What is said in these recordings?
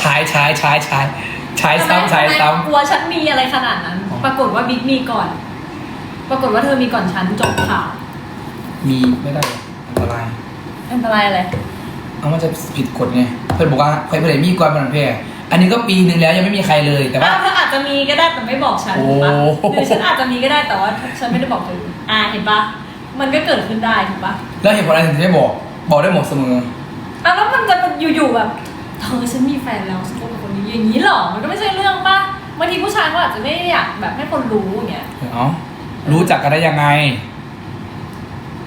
ใช้ใช้ใช้ใช้ใช้ซ้ำใช้ทำไมซ้กลัวฉันมีอะไรขนาดนั้น ปรากฏว่าบิ๊กมีก่อน ปรากฏว่าเธอมีก่อนฉันจบข่าวำมีไม่ได้อันตรายอันตรายอะไร เอามันจะผิดกฎไงเพื่อนบอกว่าใครเพื่อนมีก่อนมันแพ้อันนี้ก็ปีหนึ่งแล้วยังไม่มีใครเลยแต่ว่า อ้าวเธออาจจะมีก็ได้แต่ไม่บอกฉันโอ้ ถูกปะหรือฉันอาจจะมีก็ได้แต่ว่าฉันไม่ได้บอกเธออ่าเห็นปะมันก็เกิดขึ้นได้ถูกปะแล้วเหตุผลอะไรถึงไม่บอก บอกได้หมดเสมออะแล้วมันจะอยู่ๆแบบ เธอฉันมีแฟนแล้วฉันคบกับคนนี้อย่างนี้เหรอ มันก็ไม่ใช่เรื่องปะบางทีผู้ชายเขาอาจจะไม่อยากแบบให้คนรู้อย่างเงี้ย เอ้ารู้จักกันได้ยังไง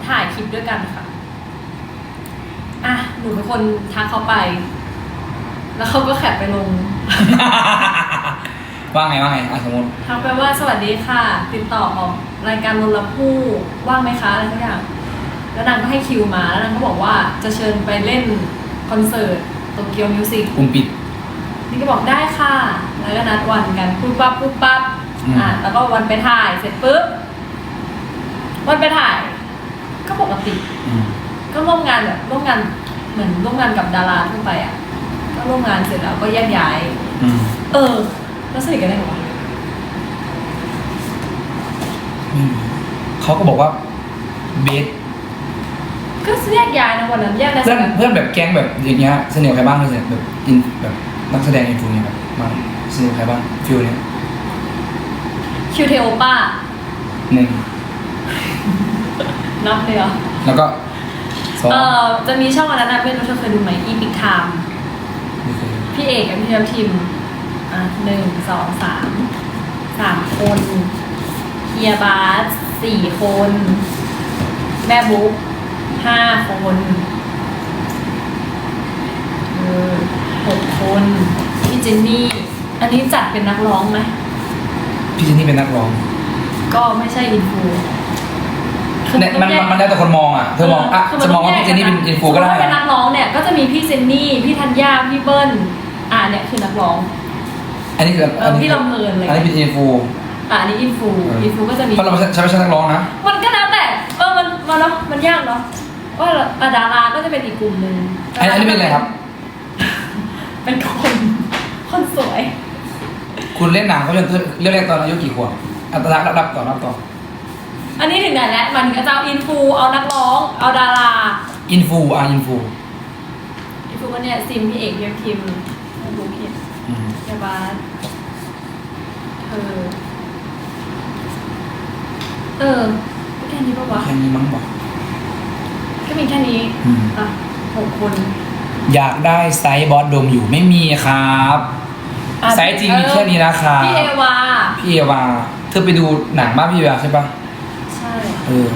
ถ่ายคลิปด้วยกันค่ะ อะ หนูเป็นคนทักเขาไป แล้วเขาก็แคปไปลง ว่าไงว่าไงอะสมมติ ทักไปว่าสวัสดีค่ะ ติดต่อออกรายการลลผู้ว่างไหมคะอะไรทุกอย่าง แล้วนางก็ให้คิวมา แล้วนางก็บอกว่าจะเชิญไปเล่นคอนเสิร์ต โตเกียวมิวสิกกลุ่มปิด นี่ก็บอกได้ค่ะ แล้วก็นัดวันกันปุ๊บปั๊บปุ๊บปั๊บอืม อะแล้วก็วันไปถ่ายเสร็จปุ๊บวันไปถ่าย ก็ปกติ อืมก็ร่วมงานแบบร่วมงานเหมือนร่วมงานกับดาราทั่วไปอะก็ร่วมงานเสร็จแล้วก็แยกย้าย อืมเออแล้วสนิทกันได้เหรอวะอืมเขาก็บอกว่าเบส ก็แยกย้ายนะวันนั้นแยกย้ายเพื่อนกันเพื่อนแบบแก๊งแบบอย่างเงี้ยสนิทกับใครบ้างเลยเนี่ยแบบอินแบบนักแสดงอินฟูเนี่ยแบบมาสนิทกับใครบ้างฟิลเนี้ยคิวเทโอป้าหนึ่งนับเลยเหรอแล้วก็สองเออจะมีช่องอันนั้นนะไม่รู้เธอเคยดูไหมอีพิกไทม์นี่คือพี่เอกกับพี่เทียมทีมอะหนึ่งสองสามสามคนเฮียบาสสี่คน แม่บุ๊ก ห้าคนเออหกคนพี่เจนนี่ อันนี้จัดเป็นนักร้องไหมพี่เจนนี่เป็นนักร้อง ก็ไม่ใช่อินฟูคือเนี่ยมันต้มันมันแล้วแต่คนมองอะเธอมองอะคืจะมองว่าพี่เจนนี่เป็นอินฟูก็ได้สมมุติว่าเป็นนันะกร้องเนี่ยก็จะมีพี่เจนนี่พี่ธัญญาพี่เบิ้ลอ่าเนี่ยคือนักร้อง อันนี้คือเออพี่ลำเพลินเลยอันนี้เป็นอินฟูอ่าอันนี้อินฟูเอออิอินฟูก็จะมีเพราะเราไม่ใช่ไม่ใช่นักร้องนะมันก็แล้วแต่เออมันมันเนาะมันยากเนาะ ว่าอะดาราก็จะเป็นอีกกลุ่มหนึ่งอันอันนี้เป็นอะไรครับ เป็นคน คนสวย คุณเล่นหนังเขาจนเรื่องแรกตอนอายุกี่ขวบอัตรารับรับต่อรับต่ออันนี้ถึงไหนแล้วมันก็จะเอาอินฟูเอานักร้องเอาดาราอินฟูอะอินฟูอินฟูก็เนี่ยซิมพี่เอกเพียมทีมดูคิดอืมยาบาสเออเออแค่นี้ปะวะแค่นี้มั้งบอก ก็มีแค่นี้อืม อะหกคนอยากได้ไซส์บอสดมอยู่ไม่มีครับ อะไซส์จริงมีแค่นี้นะครับพี่เอวา พี่เอวาเธอไปดูหนังบ้านพี่เอวาใช่ปะใช่เออ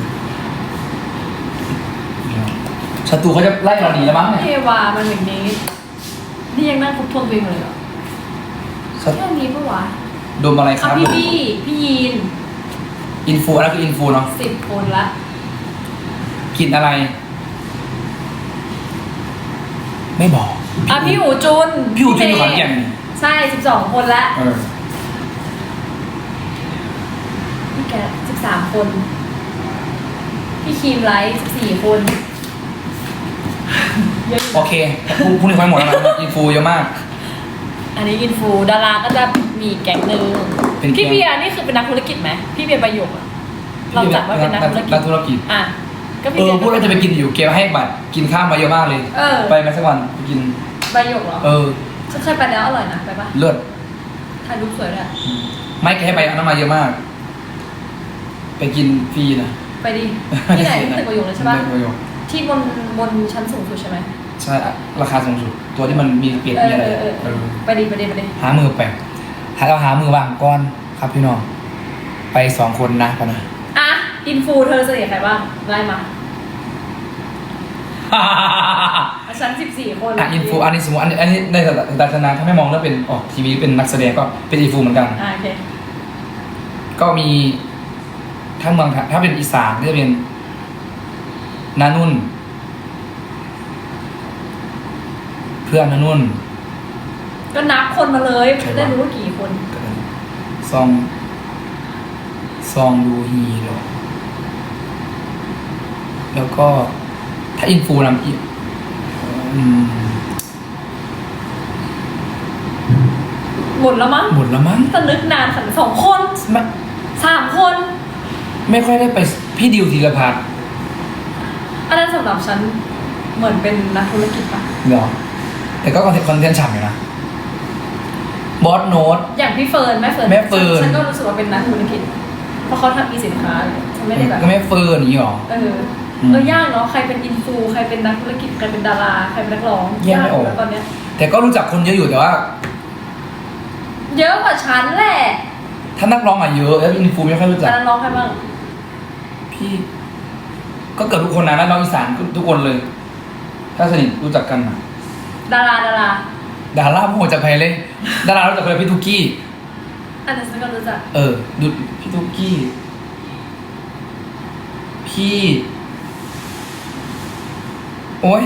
ศัตรูเขาจะไล่เราหนีแล้วมั้งเนี่ยพี่เอวามันอย่างนี้ นี่ยังนั่งคุกทวงตัวเองเลยเหรอศัตรูแค่นี้ปะวะดมอะไรคเอารับพี่บี้พี่ยีนอินฟูอันนั้นคืออินฟูเนาะสิบคนละ กินอะไร ไม่บอก อะพี่หูจุนพี่อูจุนอยู่ขอนแก่น ใช่สิบสองคนละเออพี่แกสิบสามคน พี่ครีมไลท์สิบสี่คนเยอะอยู่โอเคพรุ่งพรุ่งนี้ค่อยหมดแล้วนะอินฟูเยอะมาก อันนี้อินฟูดาราก็จะมีแก๊งหนึ่งเป็นแก๊ง พี่เบียร์นี่คือเป็นนักธุรกิจไหมพี่เบียร์ประโยคอะเราจัดว่าเป็นนักธุรกิจ นักธุรกิจ อะ ก็เอพี่อเบียร์พูดว่าจะไปกินอยู่เกลให้บัตรกินข้าวมาเยอะมากเลย เออไปไหมสักวันไปกินประโยคเหรอเออฉันเคยไปแล้วอร่อยนะไปปะเลิศถ่ายรูปสวยด้วยอะไม่แกให้ไปเอาน้ำมาเยอะมาก ไปกินฟรีนะไปดิที่ไหนที่ตึกประโยคเลยใช่ปะตึกประโยคที่บนบนชั้นสูงสุดใช่ไหมใช่อะราคาสูงสุด ตัวที่มันมีเปียกเอมีออะไรเออเออเออไปดิไปดิไปดิหามือแปลกหาเราหามือวางก้อนครับพี่น้อง ไปสองคนนะปะนะ อะอินฟูเธอสนิทกับใครบ้างไล่มาอะฉันสิบสี่คนอะอินฟูอันนี้สมมติอันนี้อันนี้ในศาสนาถ้าไม่มองแล้วเป็นออกทีวีเป็นนักแสดงก็เป็นอินฟูเหมือนกันอะโอเคก็มีถ้าเมืองไทยถ้าเป็นอีสานก็จะเป็นนานุ่น เพื่อนนานุ่น ก็นับคนมาเลยใครจะวะได้รู้ว่ากี่คนซองซองดูฮีโร่ แล้วก็ถ้าอินฟูนำอีกอืมหมดแล้วมั้งหมดแล้วมั้งสนึกนานขนาดสองคนไม่สามคน ไม่ค่อยได้ไปพี่ดิวธีรพัฒน์อันนั้นสำหรับฉันเหมือนเป็นนักธุรกิจปะเหรอแต่ก็คอนเทนต์คอนเทนต์ฉ่ำอยู่นะบอสโน้ตอย่างพี่เฟิร์นแม่เฟิร์นแม่เฟิร์นฉันก็รู้สึกว่าเป็นนักธุรกิจ เพราะเขาทำอีสินค้าฉันไม่ได้แบบก็ไม่เฟิร์นอย่างนี้หรอเอออืม เออยากเนาะใครเป็นอินฟูใครเป็นนักธุรกิจใครเป็นดาราใครเป็นนักร้องแยกไม่ออกแล้วตอนเนี้ย แต่ก็รู้จักคนเยอะอยู่แต่ว่า เยอะกว่าฉันแหละถ้านักร้องอะเยอะแล้วอินฟูไม่ค่อยรู้จัแต่กนักร้องใครบ้างพี่ ก็เกือบทุกคนนะนักร้องอีสานทุกคนเลย ถ้าสนิทรู้จักกันอะดาราดาราดาราโมจากใครเลยดารารู้จักคนพี่ทุกกี้ อันนั้นฉันก็รู้จักเออดูพี่ทุกกี้ พี่ โอ้ย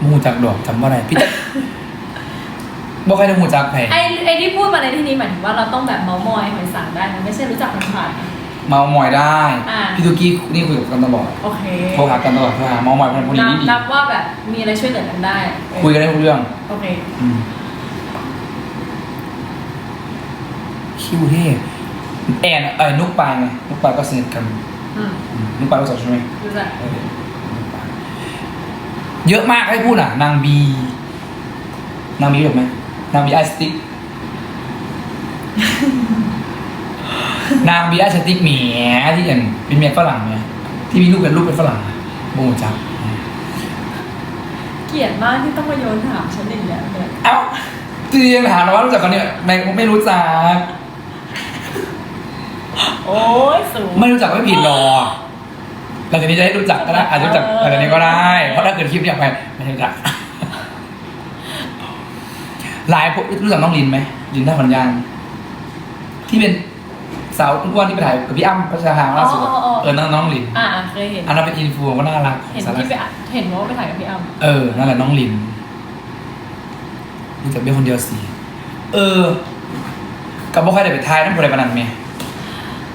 หมูจากดอกจำว่าอะไรพี่จะบอกใครจะหมูจากใครไอ้ไอ้ที่พูดมาในที่นี้หมายถึงว่าเราต้องแบบเมามอยหอยสังได้นะไม่ใช่รู้จักผ่านๆนะเมามอยได้ อ่า พี่ทุกกี้นี่คุยกับกันตลอดโอเคโทรหากันตลอดโทรหาเมามอยเป็นคนนับดีดีนับว่าแบบมีอะไรช่วยเหลือกันได้คุยกันได้ทุกเรื่องโอเค อืมคิวเท่แอนเอ้ยนุกปายไงนุกปายก็สนิทกันอืมอืมนุกปายรู้จักใช่ไหมรู้จัก เออนุ๊กปาย เยอะมากให้พูดอะ นางบี นางบีถูกไหมนางบีไอสติ๊กนางบีไอสติ๊กเมียที่อย่างเป็นเมียฝรั่งเนี่ยที่มีลูกเป็นลูกเป็นฝรั่งอะโมจักเกลียดมากที่ต้องมาโยนถามฉันอย่างเงี้ยเนี่ยเอ้าจริงๆถามนะว่ารู้จักกันเนี่ยไม่ไม่รู้จัก โอ้ยสูง ไม่รู้จักไม่ผิดหรอก หลังจากนี้จะได้รู้จักก็ได้อาจจะรู้จักหลังจากนี้ก็ได้ เพราะถ้าเกิดคลิปอยากไปไม่รู้จักหลายคนรู้จักน้องลินไหมลินท่าขอนยางที่เป็นสาวอ้วนที่ไปถ่ายกับพี่อ้ำพัชราภาล่าสุดอะเออน้องน้องลินอ่าเคยเห็นอันนั้นเป็นอินฟูก็น่ารักเห็นสาระที่ไปอะเห็นว่าไปถ่ายกับพี่อ้ำเออนั่นแหละน้องลินรู้จักเบี้ยคนเดียวสิเออกับบ่ใครได้ไปทายนั่นคนใดปานนั้นไหม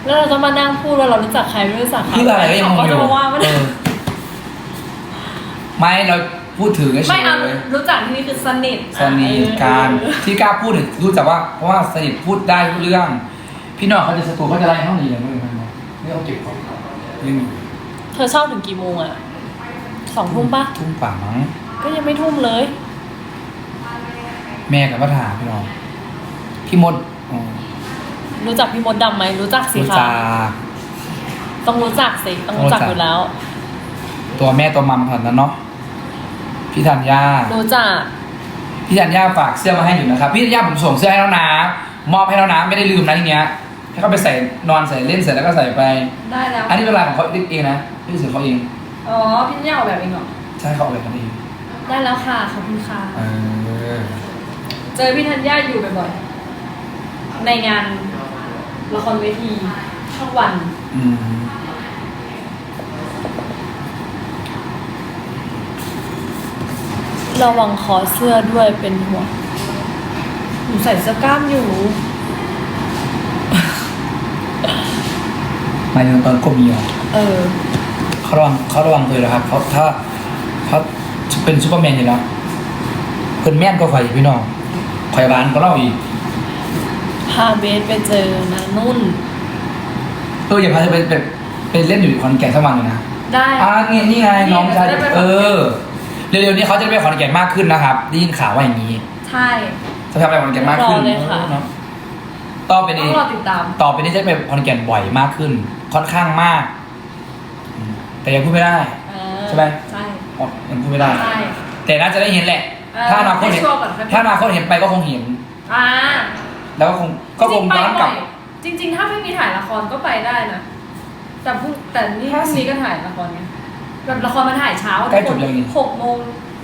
แล้วเราจะมานั่งพูดว่าเรารู้จักใครไม่รู้จักใครเพื่ออะไรก็ยังงงเขาอจะยู่มาว่าไม่เอได้อไม่เราพูดถึงเฉไม่เอายรู้จักที่นี่คือสนิทๆสนิทกันเออ ที่กล้าพูดถึงรู้จักว่าเพราะว่าสนิทพูดได้ทุกเรื่อง พี่น้องเขาจะสตูเขาจะไล่ห้องหนีอย่างนี้เลยมั้ยไม่เอาเก็บของยังเธอเช่าถึงกี่โมงอะสองทุ่มปะทุ่มป่ามั้งก็ยังไม่ทุ่มเลย แม่กับพ่อถามพี่น้องพี่มดอ๋อ รู้จักพี่มดดำไหมรู้จักสิรู้คะจักต้องรู้จักสิต้องรู้จักรู้จักอยู่แล้ว ตัวแม่ตัวมัมขนาดนั้นเนาะพี่ธัญญารู้จักพี่ธัญญาฝากเสื้อมาให้อยู่นะครับพี่ธัญญาผมส่งเสื้อให้แล้วนะมอบให้แล้วนะไม่ได้ลืมนะทีเนี้ยให้เขาไปใส่นอนใส่เล่นเสร็จแล้วก็ใส่ไปได้แล้วอันนี้เป็นลายของเขาเองนะพี่รู้สึกเขาเองอ๋อพี่เนี่ยออกแบบเองเหรอใช่เขาเอาเลยเขาเองได้แล้วค่ะขอบคุณค่ะเออเจอพี่ธัญญาอยู่บ่อยๆในงาน ละครเวทีช่องวัน อืมระวังคอเสื้อด้วยเป็นห่วงหนูใส่เสื้อกล้ามอยู่ หมายถึงตอนกบเมียเออ เขาระวังเขาระวังตัวเลยนะครับเขาถ้าเขาเป็นซูเปอร์แมนอยู่แล้วเป็นแม่นก็ข่อยอีกพี่น้องข่อยบ้านก็เล่าอีก พาเบสไปเจอนะนุ่น เอออย่าพาเธอไปไปไปเล่นอยู่คอนแก่นสักวันเลยนะได้ อ่านี่นี่ไงน้องชายจะได้ไปขอนแก่นเออเร็วๆนี้เขาจะได้ไปขอนแก่นมากขึ้นนะครับได้ยินข่าวว่าอย่างนี้ใช่ จะทำอะไรขอนแก่นมากขึ้นรอเลยค่ะ เนอะต่อไปต้อนี้งรอติดตาม ต่อไปนี้จะไปขอนแก่นบ่อยมากขึ้น ค่อนข้างมากอืมแต่ยังพูดไม่ได้ เออใช่ไหม ใช่ อ๋อยังพูดไม่ได้ ใช่ แต่น่าจะได้เห็นแหละ เออถ้าอนาคตเห็นให้ชัวร์ก่อนครับ ถ้าอนาคตเห็นไปก็คงเห็น อ่า แล้วก็คงก็คงจริย้อนๆไปกลับบ่ยจริง ๆ ถ้าไม่มีถ่ายละครก็ไปได้นะ แต่พรุ่งแต่นี่พห้ารุ่งสิบนี้ก็ถ่ายละครไงแบบละครมันถ่ายเช้าใกล้จบยังนี่หกโมง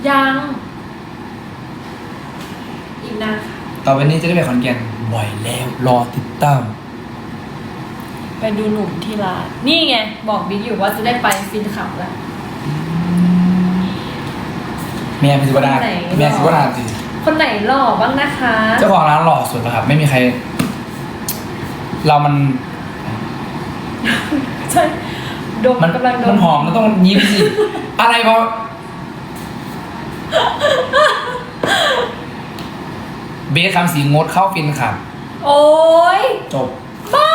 ยัง อีกนานค่ะต่อไปนี้จะได้ไปขอนแก่นบ่อยแล้วรอติดตาม ไปดูหนุ่มที่ร้านนี่ไง บอกบิ๊กอยู่ว่าจะได้ไปฟินขับแล้ว แม่พิสุวนาถไหนแม่พิสุวนาถสิ คนไหนหล่อบ้างนะคะเจ้าของร้านหล่อสุดแล้วครับ ไม่มีใคร เรามันใช่ดมมันกำลังดมันหอมมันต้องยิ้มสิ อะไรเพราะเบสคำสีงดเข้าฟินขับโอ้ยจบบ้า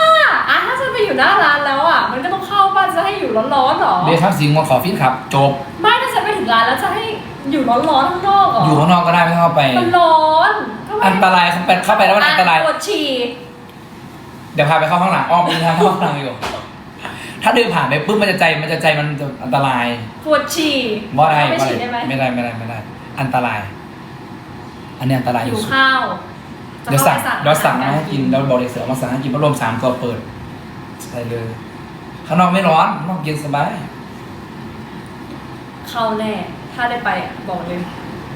อะถ้าฉันไปอยู่หน้าร้านแล้วอะ มันก็ต้องเข้าบ้านจะให้อยู่ร้อนๆหรอ เบสคำสีงดขอฟินขับ จบ ไม่ถ้าฉันไปถึงร้านแล้วจะให้ อยู่ร้อนๆข้างนอกเหรอออยู่ข้างนอกก็ได้ไม่ต้องเข้าไป มันร้อนก็ไม่อันตรายเข้าไปเข้าไปแล้วมันอันตราย ปวดฉี่เดี๋ยวพาไปเข้าข้างหลังอ้อมไปทางเข้าข้างหลังอยู่ ถ้าเดินผ่านไปปุ๊บมันจะใจมันจะใจมันจะอันตรายปวดฉี่บ่ได้ไม่บ่ฉี่ได้ไหมไม่ได้ไม่ได้ไม่ได้ อันตราย อันนี้อันตรายอหิยู่วสุดข้าวจะเดี๋ยวสั่งข้าไปเดี๋ยวสั่งมาอาารให้กินเดี๋ยวบอกเด็กเสือมาสั่งให้กินเพราะรวมสามตัวเปิดใช่เลยข้างนอกไม่ร้อนข้างนอกเย็นสบายเข้าแน่ ถ้าได้ไปอะบอกเลย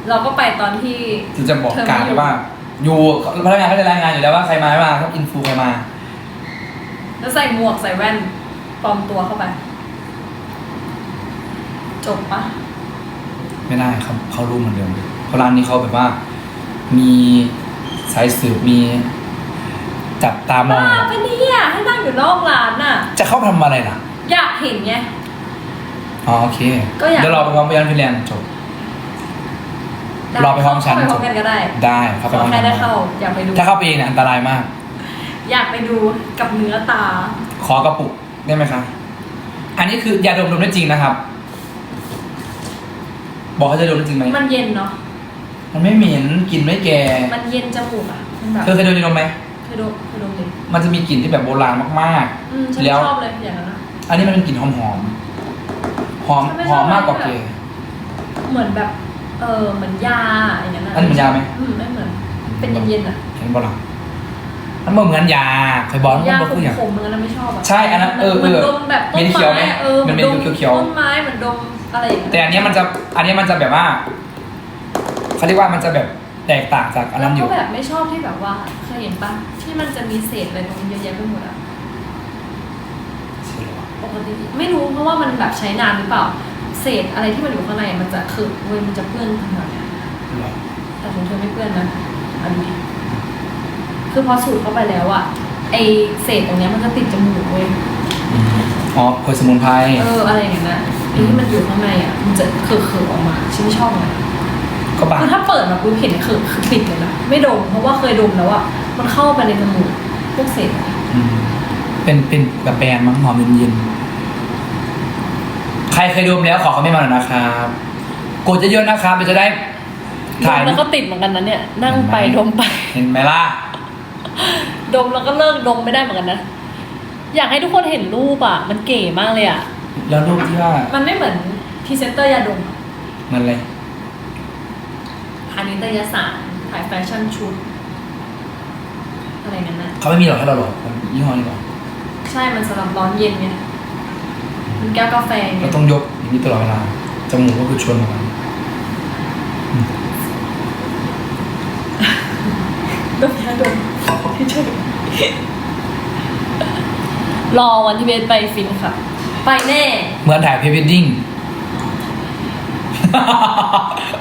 เราก็ไปตอนที่คือจะบอกเธอไม่การอยู่เลยว่า อยู่พนักงานเขาจะรายงานอยู่แล้วว่าใครมาไม่มาครับอินฟูใครมา แล้วใส่หมวกใส่แว่นปลอมตัวเข้าไป จบปะไม่ได้ครับเขารู้เหมือนเดิมเพราะร้านนี้เขาแบบว่า มีสายสืบมี จับตามอง บ้าปะเนี่ยให้นั่งอยู่นอกร้านน่ะ จะเข้าไปทำอะไรล่ะ อยากเห็นไง อ๋อโอเคก็อยาก เดี๋ยวรอไปพร้อมไปยันฟินแลนด์จบรอไปพร้อมฉัน เข้าไปพร้อมกันก็ได้ได้เข้าขไปอพร้อมแค่กันได้เข้าอยากไปดู ถ้าเข้าไปเองเนี่ยอันตรายมาก อยากไปดูกับเนื้อตา ขอกระปุกได้ไหมครับอันนี้คือยาดมดมได้จริงนะครับ บอกเขาจะดมได้จริงไหมมันเย็นเนาะ มันไม่เหม็นกลิ่นไม่แก่มันเย็นจมูกอะมันแบบเธอเคยดมยาดมไหมเคยดมเคยดมเลยมันจะมีกลิ่นที่แบบโบราณมาก อืมฉันๆแล้ว ชอบเลยอย่างนั้นนะอันนี้มันเป็นกลิ่นหอม หอมหอมฉันไม่หชออบมมากกว่าอะไรเกแบบเหมือนแบบ เออเหมือนยาอย่างนั้นนะอันนี้เหมือนยาไหม อืมไม่เหมือน เป็นเย็นๆอะเห็นบ่ล่ะมันบ่เหมือนยาเคยบอกมันยาบ่ขคืออย่างมๆมันก็ไม่ชอบอะใช่อันนั้นเออเหมือนเออดมแบบต้นเหม็นเขียวไหมไม้เออมันเป็นดมเขียวๆ ต้นไม้เหมือนดมอะไรอย่างเงี้ยแต่อันเนี้ยมันจะอันเนี้ยมันจะแบบว่าเขาเรียกว่ามันจะแบบแตกต่างจากอันแล้นั้วนอก็ยู่แบบไม่ชอบที่แบบว่าเคยเห็นปะที่มันจะมีเศษอะไรตรงนี้เยอะแยะไปหมดอะ ปกติไม่รู้เพราะว่ามันแบบใช้นานหรือเปล่า เศษอะไรที่มันอยู่ข้างในมันจะคือเว้ยมันจะเปื้อนขนาดเนี้ยแต่ของเธอไม่เปื้อนนะอันนี้คือพอสูดเข้าไปแล้วอะไอเศษตรงเนี้ยมันจะติดจมูกเว้ยอ๋อเผยสมุนไพรเอออะไรอย่างเงี้ยนะไอที่มันอยู่ข้างในอะมันจะเขือๆออกมาฉันไม่ชอบเลยก็บาคือถ้าเปิดมาปุ๊บเห็นคือคือปิดเลยนะไม่ดมเพราะว่าเคยดมแล้วอะมันเข้าไปในจมูกพวกเศษอะอืม เป็นเป็นแบบแบรนด์มั้งหอมเย็นๆใครเคยดมแล้วขอคอมเมนต์มาหน่อยนะครับกดเยอะๆนะครับเราจะได้ดถ่ายมแล้วก็ติดเหมือนกันนะเนี่ย นั่งไปดมไป เห็นไหมล่ะ ดมแล้วก็เลิกดมไม่ได้เหมือนกันนะ อยากให้ทุกคนเห็นรูปอะ มันเก๋มากเลยอะ แล้วรูปที่ว่า มันไม่เหมือนพรีเซนเตอร์ยาดมอะมันอะไรถ่ายนิตยสารถ่ายแฟชั่นชุด อะไรกันนะเขาไม่มีหรอกให้เราหรอกยี่ห้อนี้หรอก ใช่มันสำหรับร้อนเย็นไงมันแก้วกาแฟไงเราต้องยกอย่างนี้ตลอดเวลาจมูกก็คือชนเหมือนกันดมยาดมที่ช่วยรอวันที่เบสไปฟินค่ะ ไปแน่ เหมือนถ่ายพรีเวดดิ้ง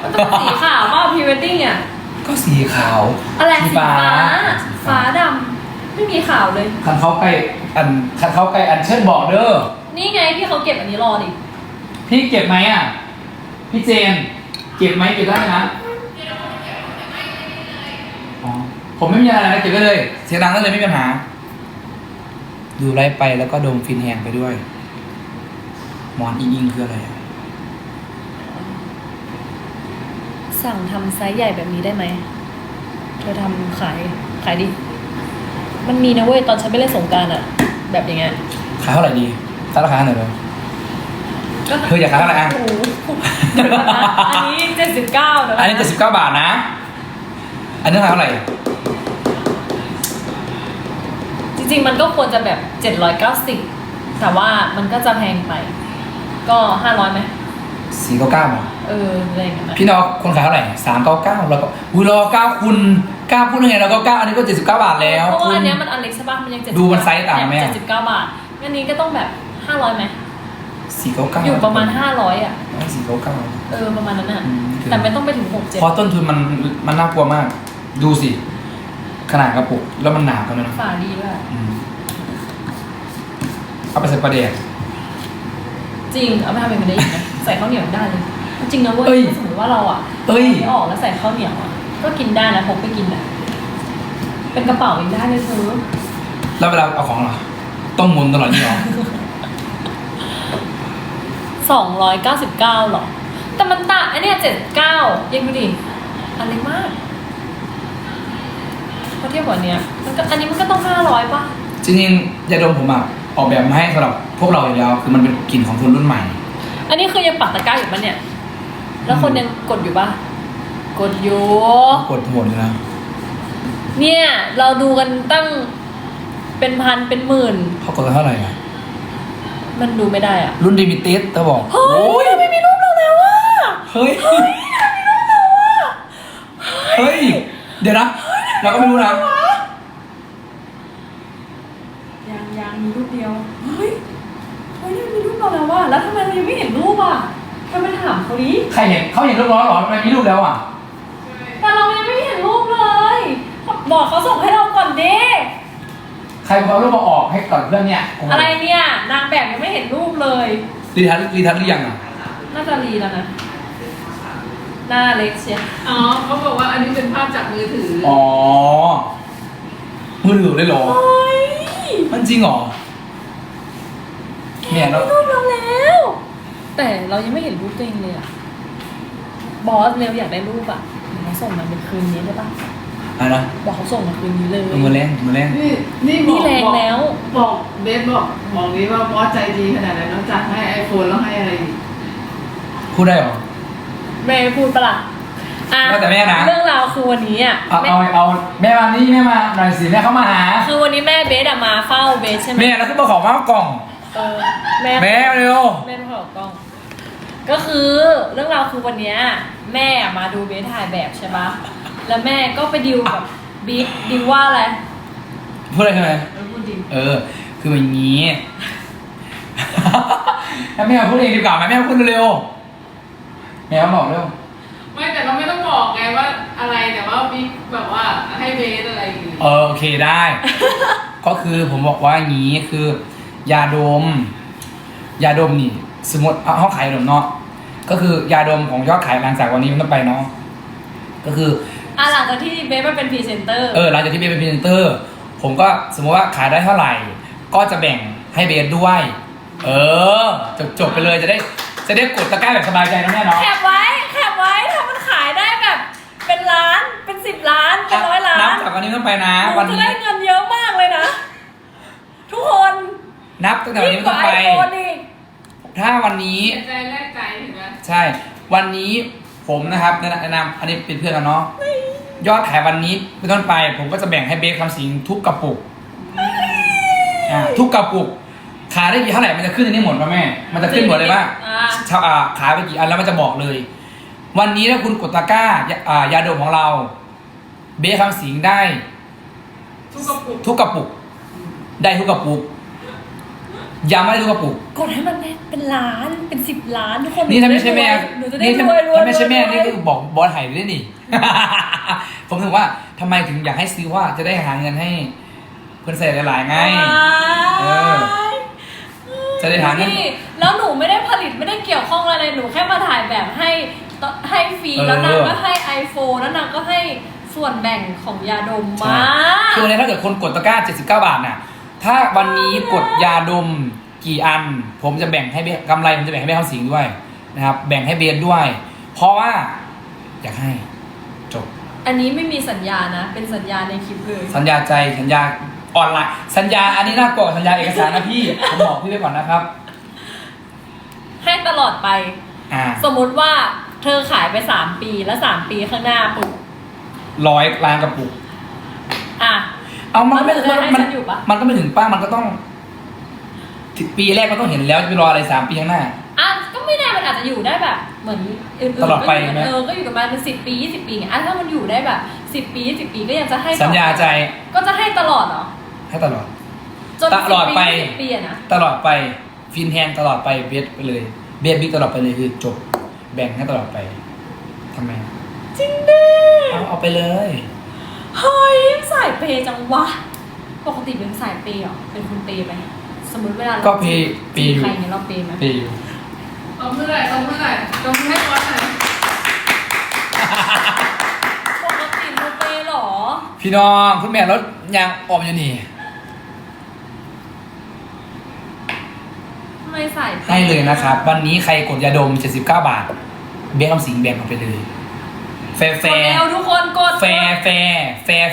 มันต้องสีขาวเปล่าพรีเวดดิ้งอะ ก็สีขาวอะไรสีฟ้า ฟ้าดำไม่มีขาวเลยคันเขาใกล้ อันคันเขาใกล้อันเชิญบอกเด้อ นี่ไงพี่เขาเก็บอันนี้รอดิ พี่เก็บไหมอะ พี่เจน เก็บไหมเก็บได้นะอ๋อผมไม่มีอะไรนะเก็บได้เลย เสียงดังได้เลยไม่มีปัญหา ดูไลฟ์ไปแล้วก็ดมฟินแฮงไปด้วยหมอนอิงอิงคืออะไรอะสั่งทำไซส์ใหญ่แบบนี้ได้ไหม เธอทำขายขายดิ มันมีนะเว้ย ตอนฉันไปเล่นสงกรารอะ แบบอย่างเงี้ยขายเท่าไหร่ดีตั้งราคาหน่อยเลยเธออยากขายเท่าไหร่อะโอ้โหเดี๋ยวก่อนนะอันนี้เจ็ดสิบเก้าเดี๋ยวอันนี้เจ็ดสิบเก้าบาทนะ อันนี้ขายเท่าไหร่ จริง ๆ มันก็ควรจะแบบเจ็ดร้อยเก้าสิบแต่ว่ามันก็จะแพงไป ก็ห้าร้อยไหมสี่เก้าเก้าบาทเอออะไรอย่างเงี้ยนะพี่น้องคนขายเท่าไหร่สามเก้าเก้าแล้วก็อุ้ยรอเก้าคุณ เก้าพูดยังไงเราก็เก้าอันนี้ก็เจ็ดสิบเก้าบาทแล้วเพราะคุว่าณอันเนี้ยมันอันเล็กใช่ปะมันยังเจ็ดดูมันไซส์ต่างไหมอะ เจ็ดสิบเก้าบาทงั้นนี้ก็ต้องแบบห้าร้อยไหมสี่เก้าเก้าอยู่ประมาณห้าร้อยอะสี่เก้าเก้า เออประมาณนั้นอะอืม แต่ไม่ต้องไปถึงหกเจ็ดเพราะต้นทุนมันมันน่ากลัวมาก ดูสิ ขนาดกระปุกแล้วมันหนาขนาดนั้นฝาดีด้วยอืมเอาไปใส่ประเดี๋ยว จริงเอาไปทำเป็นไม่ได้อีกนะใส่ข้าวเหนียวได้เลยจริงนะเว้เอ้ยย ถ้าสมมติว่าเราอะเอ้ย ไม่ออกแล้วใส่ข้าวเหนียวอะ ก็กินได้นะพกไปกินอะ เป็นกระเป๋าเองได้เลยเธอแล้วเวลาเอาของเหรอ ต้องหมุนตลอดนี่หรอ สองร้อยเก้าสิบเก้าหรอ แต่มันต่างอันเนี้ยเจ็ดเก้ายังดูดิอันเล็กมากพอเทียบกับอันเนี้ยมันก็อันนี้มันก็ต้องห้าร้อยป่ะ จริงๆยาดมผมอะออกแบบมาให้สำหรับพวกเราอยู่แล้วคือมันเป็นกลิ่นของคนรุ่นใหม่ อันนี้คือยังปักตะกร้าอยู่ปะเนี่ย แล้วคนยังกดอยู่ปะ กดอยู่ กดหมดเลยนะเนี่ยเราดูกันตั้งเป็นพันเป็นหมื่น เขากดกันเท่าไหร่อะมันดูไม่ได้อะ รุ่นดิมิเต็ดเขาบอกเฮ้ยไม่มีรูปเราแล้วอะเฮ้ยเฮ้ย เดี๋ยวนะ เราก็ไม่รู้นะ ยังยังมีรูปเดียว เฮ้ยเฮ้ยมีรูปเราแล้วว่ะแล้วทำไมเรายังไม่เห็นรูปอะทำไมถามเขาดิใครเห็นเขาเห็นรูปร้อนเหรอทำไมมีรูปแล้วอะ แต่เรายังไม่เห็นรูปเลย บอกเขาส่งให้เราก่อนดิใครเอารูปมาออกให้ก่อนเพื่อนเนี่ยผมอะไรเนี่ย นางแบบยังไม่เห็นรูปเลย รีทัศน์รีทัศน์หรือยังอะน่าจะรีแล้วนะหน้าเล็กเชียวอ๋อเขาบอกว่าอันนี้เป็นภาพจากมือถือออ๋อมือถือเลยเหรอเฮ้ยมันจริงเหรอเนี่ยเรารูปเราแล้ว แต่เรายังไม่เห็นรูปตัวเองเลยอะบอสเร็วอยากได้รูปอะเดี๋ยวเขาส่งมาเป็นคืนนี้ได้ปะ อะไรนะบอกเขาส่งมาคืนนี้เลยมือแรงมือแรงนี่นี่บนี่อกแรงบอกแล้ว บอกเบสบอกบอกนี้ว่าบอสใจดีขนาดไหนนอกจากให้ไอโฟนแล้วให้อะไรอีกพูดได้เหรอเมย์พูดปะล่ะอะแล้วแต่แม่นะ เรื่องราวคือวันนี้อะเอาแม่เอาเอาแม่มานี่แม่มาหน่อยสิแม่เข้ามาหา คือวันนี้แม่เบสอะมาเฝ้าเบสใช่ไหมแม่แล้วก็มาขอมากล่อง เออแม่แม่เร็ว แม่มาขอกล้อง ก็คือเรื่องราวคือวันเนี้ยแม่มาดูเบสถ่ายแบบใช่ปะ แล้วแม่ก็ไปดิวกับบิ๊กดิวว่าอะไรพูดอะไรใช่ไหมเออพูดดิเออ คืออย่างนี้แล้วแม่พูดเองดีกว่าไหมแม่พูดเร็วๆแม่บอกเร็ว ไม่แต่เราไม่ต้องบอกไงว่าอะไรแต่ว่าบิ๊กแบบว่าให้เบสอะไรอย่างงี้เออโอเคได้ ก็คือผมบอกว่าอย่างนี้คือยาดม ยาดมนี่สมมติเอาเขาขายขนมเนาะก็คือยาดมของยอดขายหลังจากวันนี้มันต้องไปเนาะก็คือ อะหลังจากที่เบสมาเป็นพรีเซนเตอร์เออหลังจากที่เบสเป็นพรีเซนเตอร์ ผมก็สมมติว่าขายได้เท่าไหร่ ก็จะแบ่งให้เบสด้วย เออ จบจบไปเลยจะได้จะได้กดตะกร้าแบบสบายใจนะแม่เนาะแคบไว้แคบไว้ถ้ามันขายได้แบบ เป็นล้านเป็นสิบล้านเป็นร้อยล้านับนจากวันนี้ต้องไปนะหวันนูจะนี้ได้เงินเยอะมากเลยนะ ทุกคนนับตั้งแต่วันนี้ยิ่งไม่กต้อว่างไอไป โฟนอีกถ้าวันนี้เสียใจแลกใจเห็นไหมใช่ วันนี้ผมนะครับแนะนำอันนี้เป็นเพื่อนกันเนาะ ยอดขายวันนี้เป็นต้นไป ผมก็จะแบ่งให้เบสคำสิงทุกกระปุกอ่าทุกกระปุก ขายได้กี่เท่าไหร่มันจะขึ้นในนี้หมดป่ะแม่ มันจะขึ้นหมดเลยว่าอ่า ชาวอ่าขายไปกี่อันแล้วมันจะบอกเลย วันนี้ถ้าคุณกดตะกร้ายาอ่ายาดมของเรา เบสคำสิงได้ ทุกกระปุกทุกกระปุก ได้ทุกกระปุกย้ำว่าได้ทุกกระปุก กดให้มันได้เป็นล้านเป็นสิบล้านทุกคนนี่ถ้าไม่ใช่แม่หนูจะได้นี่ถ้ารวยรวยถ้าไม่ใช่แม่รวยนี่ก็บอกบอสไห่ด้วยนี่ ผมถึงว่าทำไมถึงอยากให้ซื้อว่าจะได้หาเงินให้เพื่อนใส่หลายๆไง เออจะได้หาเงิน นี่แล้วหนูไม่ได้ผลิตไม่ได้เกี่ยวข้องอะไรเลยหนูแค่มาถ่ายแบบให้ให้ฟรีเออ แล้วนางก็ให้ไอโฟนแล้วนางก็ให้ส่วนแบ่งของยาดมมาคือวันนี้ถ้าเกิดคนกดตะกร้า 79 บาทน่ะ ถ้าวันนี้กดยาดมกี่อัน ผมจะแบ่งให้เบสกำไรผมจะแบ่งให้เบสข้าวสิงด้วยนะครับ แบ่งให้เบสด้วย เพราะว่าอยากให้จบ อันนี้ไม่มีสัญญานะ เป็นสัญญาในคลิปเลยสัญญาใจสัญญาออนไลน์สัญญาอันนี้น่ากลัวกว่าสัญญาเอกสารนะพี่ ผมบอกพี่ไว้ก่อนนะครับ ให้ตลอดไป อ่าสมมุติว่าเธอขายไปสามปีแล้วสามปีข้างหน้าปุ๊บร้อยล้านกระปุก อะ เอามันไม่แล้วเธอมันให้มันฉันอยู่ปะ มันก็ไม่ถึงป้ามันก็ต้องถึงปีแรกมันต้องเห็นแล้วจะไปรออะไรสามปีข้างหน้า อะก็ไม่แน่มันอาจจะอยู่ได้แบบ เหมือนอื่นๆตลอดไปก็ยู่ไหม เออก็อยู่กับมันเป็นสิบปียี่สิบปีไงอะถ้ามันอยู่ได้แบบสิบปียี่สิบปีก็ยังจะให้ต่อสัญญาใจก็จะให้ตลอดเหรอให้ตลอด จนตลอดไป10ปี20ปีอะนะตลอดไปฟินแฮงตลอดไปเบสไปเลยเบสบิ๊กตลอดไปเลยคือจบ แบ่งให้ตลอดไปทำไมจริงดิเอาเอาไปเลย เฮ้ยสายเปย์จังวะ ปกติเป็นสายเปย์เหรอเป็นคนเปย์ไหมสมมติเวลาราก็เพย์เพจีย์บอยู่ ใครเนี่ยเราเปย์ไหมเพย์อยู่ ตบมือหน่อยตบมือหน่อยตบมือให้บอสหน่อยปกติเราเปย์เหรอ พี่น้องคุณแม่รถยางออมอยู่นี่ทำไมใส่ให้เลยนะครับ วันนี้ใครกดยาดม 79 บาทเบคคำสิงแบ่งมาไปเลย แฟร์แฟกดร์เร็วทุกคนกดแฟร์แฟร์แฟร์